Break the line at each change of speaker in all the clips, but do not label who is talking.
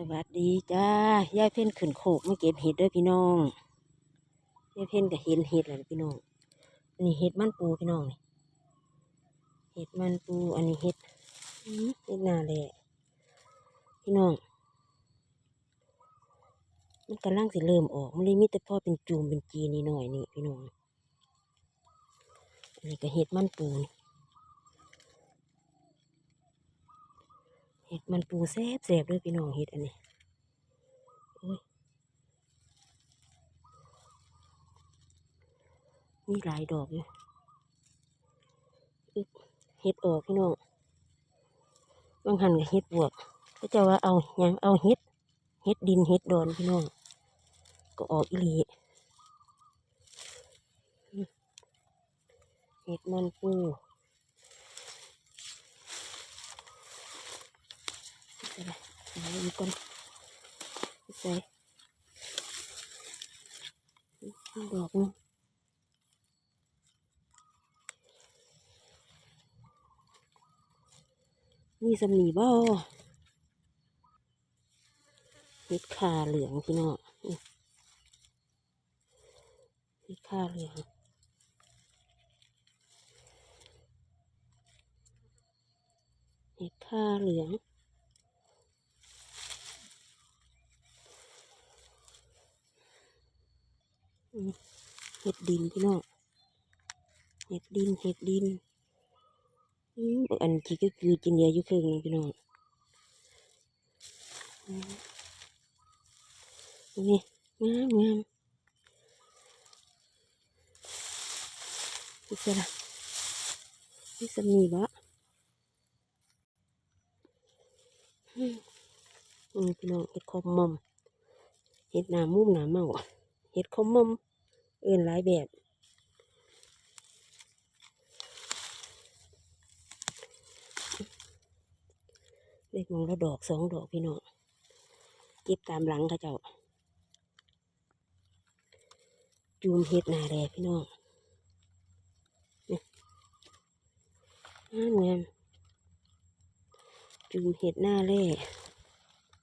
สวัสดีจ้ายายเพ่นขึ้นโขกมาเก็บเห็ดด้วยพี่น้องยายเพ่นก็เห็นเห็ดแล้วพี่น้องอันนี้เห็ดมันปูพี่น้องนี่เห็ดมันปูอันนี้เห็ดเห็ดนาแหละพี่น้อง มันกำลังสิเริ่มออกมันเลยมีแต่พ่อเป็นจูมเป็นจีนี่หน่อยนี่พี่น้องอันนี้ก็เห็ดมันปูนี่ เห็ดมันปูแซบแซบเลยพี่น้องเห็ดอันนี้มีหลายดอกอยู่เห็ดออกพี่น้องบางหันกับเห็ดบวก ก็จะว่าเอาหยังเอาเห็ดเห็ดดินเห็ดดอนพี่น้อง ก็ออกอีหลีเห็ดมันปูใส่ไปใส่ อีกก่อนใส่ดอกนึงมีสำนีบ่เห็ดขาเหลืองพี่น้องเห็ดขาเหลืองเห็ดข้าเหลืองอืม เห็ดดินพี่น้องเห็ดดินเห็ดดินอันที่ก็คือจินเดียอยู่ครึ่งนึงพี่น้องนี่งามงามนี่สิละนี่สมีบะอืมอืมพี่น้องเห็ดคอมมอมเห็ดหนามุมหนาเมา เห็ดคมมมเอื่นหลายแบบเล็กมองละดอกสองดอกพี่น้องเก็บตามหลังเขาเจ้า จูมเห็ดหนาแดพี่น้องงามงามจูมเห็ดหน้าเล่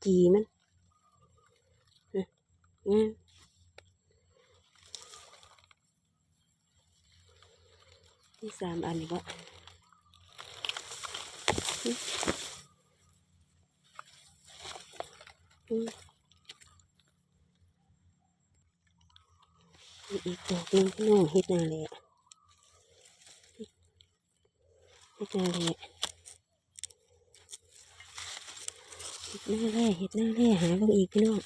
จีมันนะงาม ที่สามอันนี้ก็อีกดอกนึงพี่น้องเห็ดนาเล่เห็ดนาเล่เห็ดหน้าแร่เห็ดหน้าแร่หาเบางอีกพี่น้อง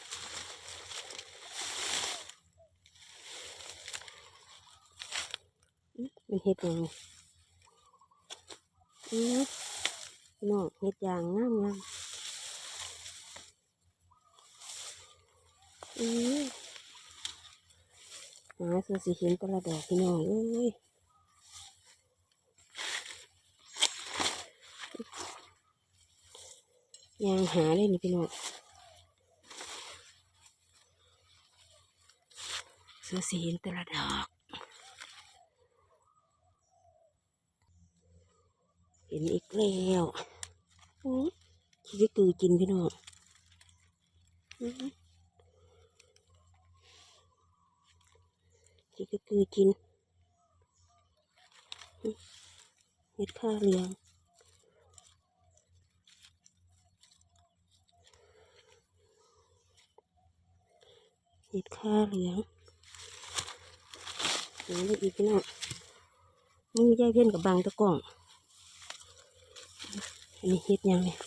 อื้อ เป็นเห็ดหยังอื้อพี่น้องเห็ดยางงามงามอือหาสือสีเห็นตละดอกพี่น้องเอ้ยยางหาเลยนี่พี่น้องสือสีเห็นตละดอก เห็นอีกแล้วโอ้ยคิดจะกือกินพี่น้องอื้อคิดจะกือกินเห็ดข้าเหลืองเห็ดข้าเหลืองเหลืองได้อีกพี่น้องมือยายเพี้ยนกับบางตะกล่อง อันนี้เห็ดยังเนี่ย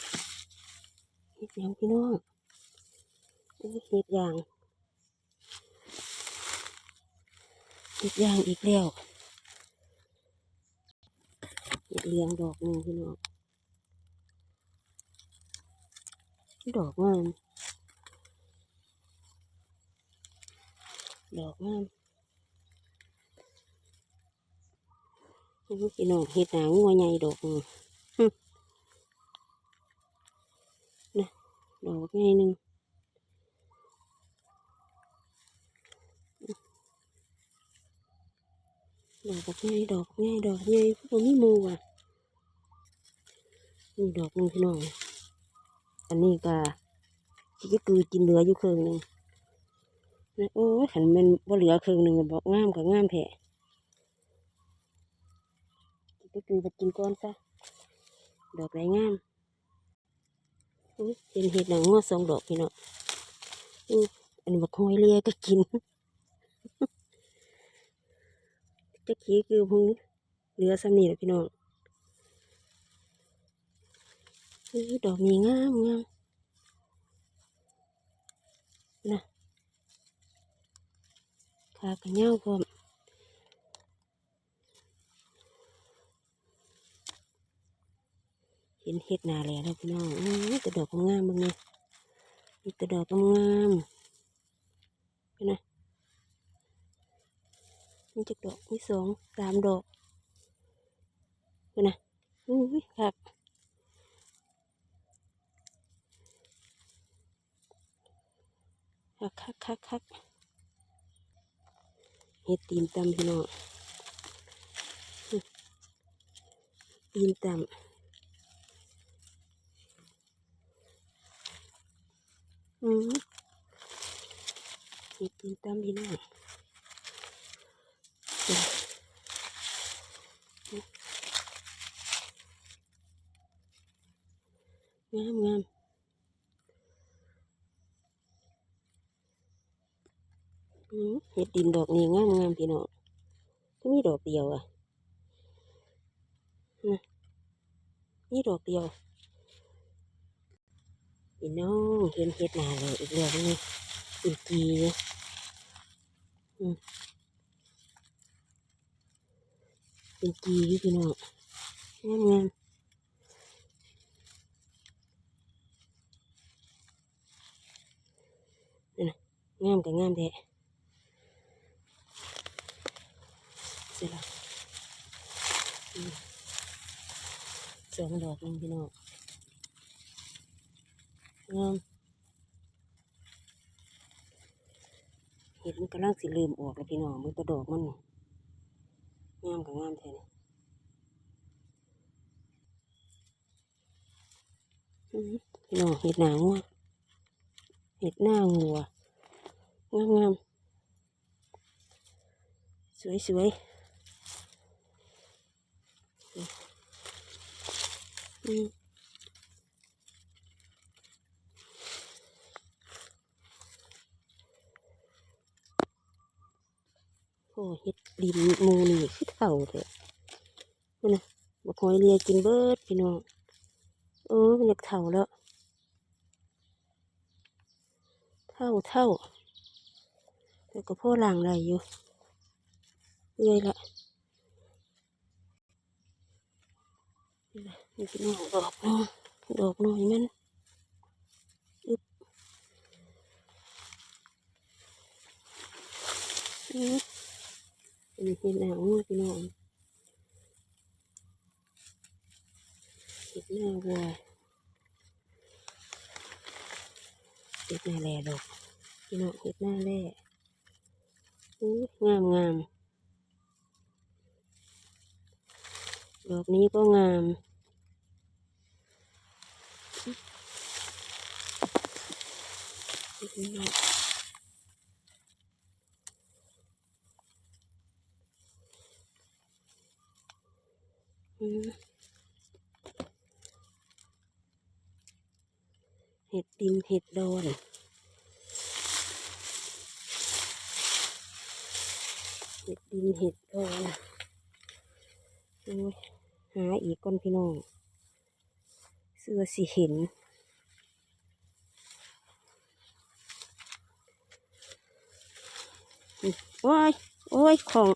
เห็ดยังพี่น้องอันนี้เห็ดยางเห็ดยางอีกแล้วเห็ดเหลืองดอกหนึ่งพี่น้องดอกงามดอกงามพี่น้องเห็ดหางงัวใหญ่ดอกหนึ่ง ดอกไงหนึ่งดอกไงดอกไงดอกไงพวกนี้มูว่ะนี่ดอกหนึงพี่น้องอันนี้ก็สิจะคือกินเหลืออยู่ครึ่งหนึงนะโอ้ยขันแมันบ่เหลือครึ่งหนึงก็บอกงามกับงามแท้สิจะคือไปกินก้อนซะดอกไรงามอุ้ย เห็นเห็ดหนังงัวสองดอกพี่เนาะอุ้ยอันนี้บักหอยเลียก็กินจะขี้คือพงเหลือสำนีแหละพี่น้องดอกนี้งามงามนะขากระเหย้าพร้อม เห็นเห็ดนาแล้วพี่น้องอุ้ยแต่ดอกงามบางเนี่ยมีแต่ดอกงามๆพี่นะมีจักดอกมีสองสามดอกพี่นะอุ้ยครับคักคักคักคักเห็ดตีนตำพี่น้องตีนตำ อืมมีตีนตามพี่น้องงามงามอืมเห็ดดินดอกนี้งามงามพี่น้องก็มีดอกเดียวอะนะนี่ดอกเดียว พี่น้องเห็นเห็ดหนาเลยอีกแล้วนี่เป็นกีเนี่ยอืมเป็นกีอยู่พี่น้องงามงามนี่นงามกับงามแท้เสร็จแล้วอืมสองดอกนึงพี่น้อง งามเห็ดมันกำลังสิเริ่มออกแล้วพี่น้องมันกระดอกมันงามกับงามแท้นี่อื้อหือพี่น้องเห็ดหนางัวเห็ดหน้างัวงามงามสวยสวยอืม โอ้เฮ็ ดินมูนี่คือเท่าเถอะนั่นนะบักหอยเลียกินเบิดพี่น้องเออมันอยากเท่าแล้ว เท่าเท่าแต่ก็พ่อหล่างได้อยู่เรื่อยละนี่ล่ะนี่พี่น้องดอกน้อยดอกน้อยมันอึบอือ อันนี้เห็ดหน้าวัวพี่น้องเห็ดหน้าวัวเห็ดหน้าแร่ดอกพี่น้องเห็ดหน้าแร่อู้งามงามดอกนี้ก็งามพี่น้องอืม เห็ดดินเห็ดดอนเห็ดดินเห็ดดอนหาอีกก่อนพี่น้อง เสื้อสีเห็นโอ้ย โอ้ย ของ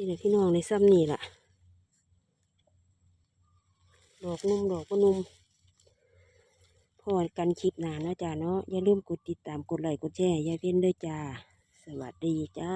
นี่แหละพี่น้องในซ้ำนี่ล่ะดอกนุ่มดอกก็นุ่มพอกันคลิปหนาเนาะจ้าเนาะอย่าลืมกดติดตามกดไลค์กดแชร์ยายเพ้นด้วยจ้า สวัสดีจ้า